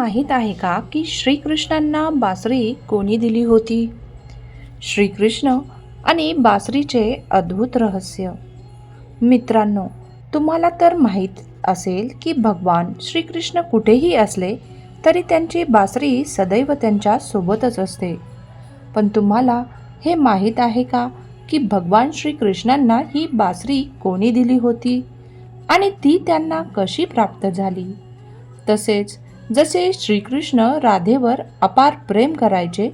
माहीत आहे का की श्रीकृष्णांना बासरी कोणी दिली होती? श्रीकृष्ण आणि बासरीचे अद्भुत रहस्य. मित्रांनो तुम्हाला तर माहीत असेल की भगवान श्रीकृष्ण कुठेही असले तरी त्यांची बासरी सदैव त्यांच्या सोबतच असते. पण तुम्हाला हे माहीत आहे का की भगवान श्रीकृष्णांना ही बासरी कोणी दिली होती? आणि ती त्यांना कशी प्राप्त झाली? तसेच जसे श्रीकृष्ण राधेवर अपार प्रेम करायचे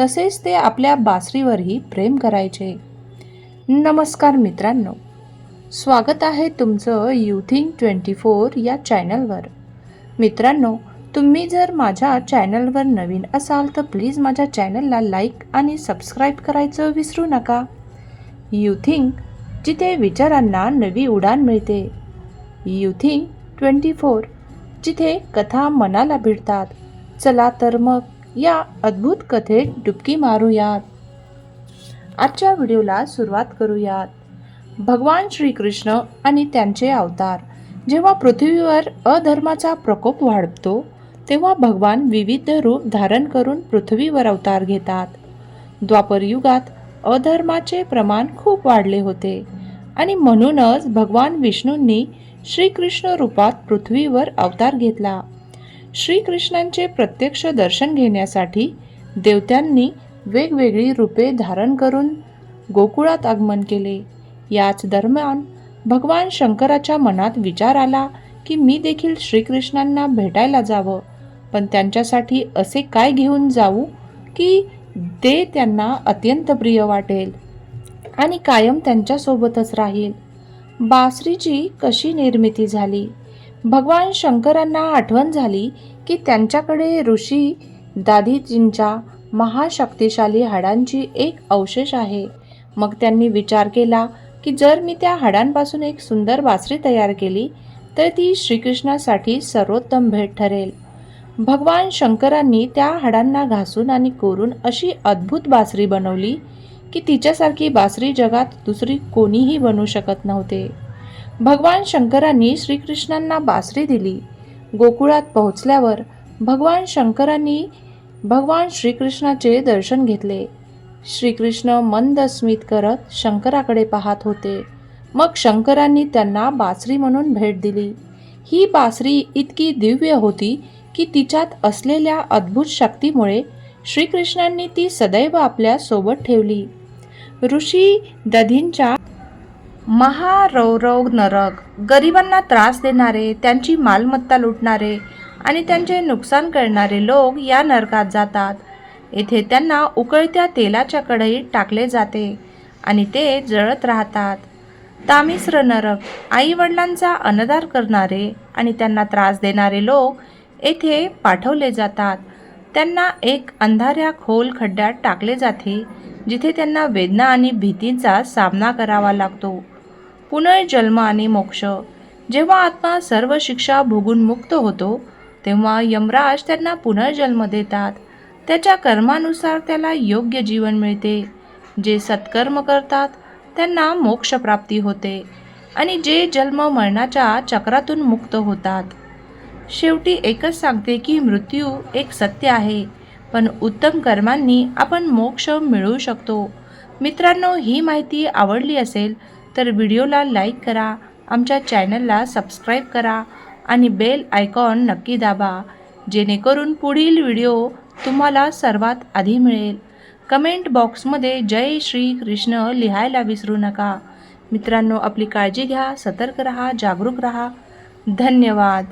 तसेच ते आपल्या बासरीवरही प्रेम करायचे. नमस्कार मित्रांनो. स्वागत आहे तुमचं युथिंग ट्वेंटी फोर या चॅनलवर मित्रांनो तुम्ही जर माझ्या चॅनलवर नवीन असाल तर प्लीज माझ्या चॅनलला लाईक आणि सबस्क्राईब करायचं विसरू नका. युथिंग जिथे विचारांना नवी उडान मिळते. युथिंग ट्वेंटी फोर जिथे कथा मनाला भिडतात. चला तर मग या अद्भुत कथेत डुबकी मारूयात. आजच्या व्हिडिओला सुरुवात करूयात. भगवान श्रीकृष्ण आणि त्यांचे अवतार. जेव्हा पृथ्वीवर अधर्माचा प्रकोप वाढतो तेव्हा भगवान विविध रूप धारण करून पृथ्वीवर अवतार घेतात. द्वापर युगात अधर्माचे प्रमाण खूप वाढले होते आणि म्हणूनच भगवान विष्णूंनी श्रीकृष्ण रूपात पृथ्वीवर अवतार घेतला. श्रीकृष्णांचे प्रत्यक्ष दर्शन घेण्यासाठी देवत्यांनी वेगवेगळी रूपे धारण करून गोकुळात आगमन केले. याच दरम्यान भगवान शंकराच्या मनात विचार आला की मी देखील श्रीकृष्णांना भेटायला जावं पण त्यांच्यासाठी असे काय घेऊन जाऊ की ते त्यांना अत्यंत प्रिय वाटेल आणि कायम त्यांच्यासोबतच राहील. बासरीची कशी निर्मिती झाली? भगवान शंकरांना आठवण झाली की त्यांच्याकडे ऋषी दादीजींच्या महाशक्तिशाली हाडांची एक अवशेष आहे. मग त्यांनी विचार केला की जर मी त्या हाडांपासून एक सुंदर बासरी तयार केली तर ती श्रीकृष्णासाठी सर्वोत्तम भेट ठरेल. भगवान शंकरांनी त्या हाडांना घासून आणि कोरून अशी अद्भुत बासरी बनवली की तिच्यासारखी बासरी जगात दुसरी कोणीही बनू शकत नव्हते. भगवान शंकरांनी श्रीकृष्णांना बासरी दिली. गोकुळात पोहोचल्यावर भगवान शंकरांनी भगवान श्रीकृष्णाचे दर्शन घेतले. श्रीकृष्ण मंद स्मित करत शंकराकडे पाहत होते. मग शंकरांनी त्यांना बासरी म्हणून भेट दिली. ही बासरी इतकी दिव्य होती की तिच्यात असलेल्या अद्भुत शक्तीमुळे श्रीकृष्णांनी ती सदैव आपल्यासोबत ठेवली. ऋषी दधींच्या महारौरव नरक गरिबांना त्रास देणारे त्यांची मालमत्ता लुटणारे आणि त्यांचे नुकसान करणारे लोक या नरकात जातात. येथे त्यांना उकळत्या तेलाच्या कढईत टाकले जाते आणि ते जळत राहतात. तामिश्र नरक आई वडिलांचा अनदार करणारे आणि त्यांना त्रास देणारे लोक येथे पाठवले जातात. त्यांना एक अंधाऱ्या खोल खड्ड्यात टाकले जाते जिथे त्यांना वेदना आणि भीतींचा सामना करावा लागतो. पुनर्जन्म आणि मोक्ष. जेव्हा आत्मा सर्व शिक्षा भोगून मुक्त होतो तेव्हा यमराज त्यांना पुनर्जन्म देतात. त्याच्या कर्मानुसार त्याला योग्य जीवन मिळते. जे सत्कर्म करतात त्यांना मोक्षप्राप्ती होते आणि जे जन्म मरणाच्या चक्रातून मुक्त होतात. शेवटी एकच सांगते की मृत्यू एक सत्य आहे. पण उत्तम कर्मांनी आपण मोक्ष मिळवू शकतो. मित्रांनो ही माहिती आवडली असेल तर व्हिडिओला लाईक करा आमच्या चॅनलला सबस्क्राईब करा आणि बेल आयकॉन नक्की दाबा जेणेकरून पुढील व्हिडिओ तुम्हाला सर्वात आधी मिळेल. कमेंट बॉक्समध्ये जय श्री कृष्ण लिहायला विसरू नका. मित्रांनो आपली काळजी घ्या सतर्क रहा जागरूक रहा. धन्यवाद.